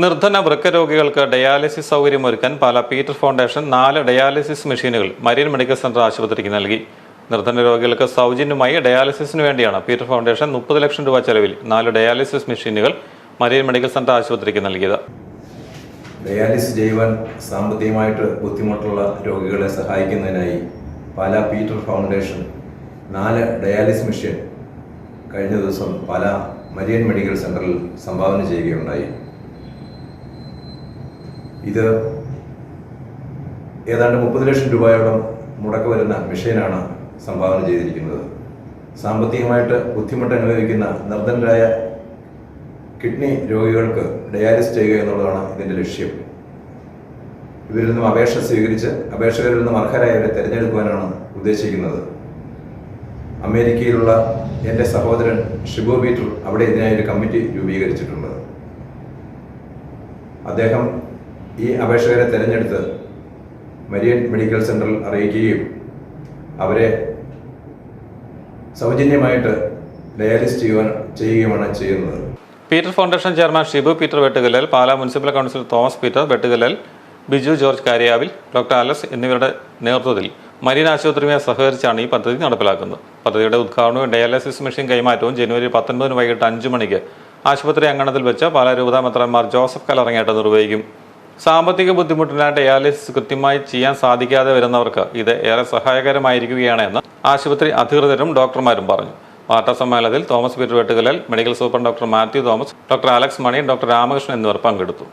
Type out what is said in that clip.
നിർധന വൃക്ക രോഗികൾക്ക് ഡയാലിസിസ് സൗകര്യമൊരുക്കാൻ പാല പീറ്റർ ഫൗണ്ടേഷൻ നാല് ഡയാലിസിസ് മെഷീനുകൾ മരിയൻ മെഡിക്കൽ സെന്റർ ആശുപത്രിക്ക് നൽകി. നിർധന രോഗികൾക്ക് സൗജന്യമായി ഡയാലിസിസിന് വേണ്ടിയാണ് പീറ്റർ ഫൗണ്ടേഷൻ മുപ്പത് ലക്ഷം രൂപ ചെലവിൽ നാല് ഡയാലിസിസ് മെഷീനുകൾ മരിയൻ മെഡിക്കൽ സെന്റർ ആശുപത്രിക്ക് നൽകിയത്. ഡയാലിസിസ് ചെയ്യുവാൻ സാമ്പത്തികമായിട്ട് ബുദ്ധിമുട്ടുള്ള രോഗികളെ സഹായിക്കുന്നതിനായി പാല പീറ്റർ ഫൗണ്ടേഷൻ നാല് ഡയാലിസിസ് മെഷീൻ കഴിഞ്ഞ ദിവസം പാല മരിയൻ മെഡിക്കൽ സെന്ററിൽ സംഭാവന ചെയ്യുകയുണ്ടായി. ഇത് ഏതാണ്ട് മുപ്പത് ലക്ഷം രൂപയോളം മുടക്ക് വരുന്ന മെഷീനാണ് സംഭാവന ചെയ്തിരിക്കുന്നത്. സാമ്പത്തികമായിട്ട് ബുദ്ധിമുട്ട് അനുഭവിക്കുന്ന നിർദ്ധനരായ കിഡ്നി രോഗികൾക്ക് ഡയാലിസ് ചെയ്യുക എന്നുള്ളതാണ് ഇതിന്റെ ലക്ഷ്യം. ഇവരിൽ നിന്നും അപേക്ഷ സ്വീകരിച്ച് അപേക്ഷകരിൽ നിന്നും അർഹരായവരെ തിരഞ്ഞെടുക്കുവാനാണ് ഉദ്ദേശിക്കുന്നത്. അമേരിക്കയിലുള്ള എന്റെ സഹോദരൻ ഷിബു ബീറ്റർ അവിടെ ഇതിനായി ഒരു കമ്മിറ്റി രൂപീകരിച്ചിട്ടുണ്ട്. അദ്ദേഹം ഈ അപേക്ഷകരെ തിരഞ്ഞെടുത്ത് മരിയൻ മെഡിക്കൽ സെന്ററിൽ അറിയിക്കുകയും അവരെ സൗജന്യമായിട്ട് ഡയാലിസ് ചെയ്യുവാൻ ചെയ്യുകയുമാണ് ചെയ്യുന്നത്. Peter foundation chairman Shibu Peter Vettukallal Pala municipal councillor Thomas Peter Vettukallal Biju George Karyavil doctor Alex എന്നിവരുടെ നേതൃത്വത്തിൽ മരീൻ ആശുപത്രിയുമായി സഹകരിച്ചാണ് ഈ പദ്ധതി നടപ്പിലാക്കുന്നത്. പദ്ധതിയുടെ ഉദ്ഘാടനവും ഡയാലിസിസ് മെഷീൻ കൈമാറ്റവും ജനുവരി പത്തൊൻപതിന് വൈകിട്ട് അഞ്ചു മണിക്ക് ആശുപത്രി അങ്കണത്തിൽ വെച്ച് പാലാ രൂപതാ മെത്രാൻമാർ ജോസഫ് കലറങ്ങേട്ട് നിർവഹിക്കും. സാമ്പത്തിക ബുദ്ധിമുട്ടിനാൽ ഡയാലിസിസ് കൃത്യമായി ചെയ്യാൻ സാധിക്കാതെ വരുന്നവർക്ക് ഇത് ഏറെ സഹായകരമായിരിക്കുകയാണ് എന്ന് ആശുപത്രി അധികൃതരും ഡോക്ടർമാരും പറഞ്ഞു. വാർത്താ സമ്മേളനത്തിൽ Thomas Peter Vettukallal medical super doctor Mathew Thomas doctor Alex Mani doctor Ramakrishnan എന്നിവർ പങ്കെടുത്തു.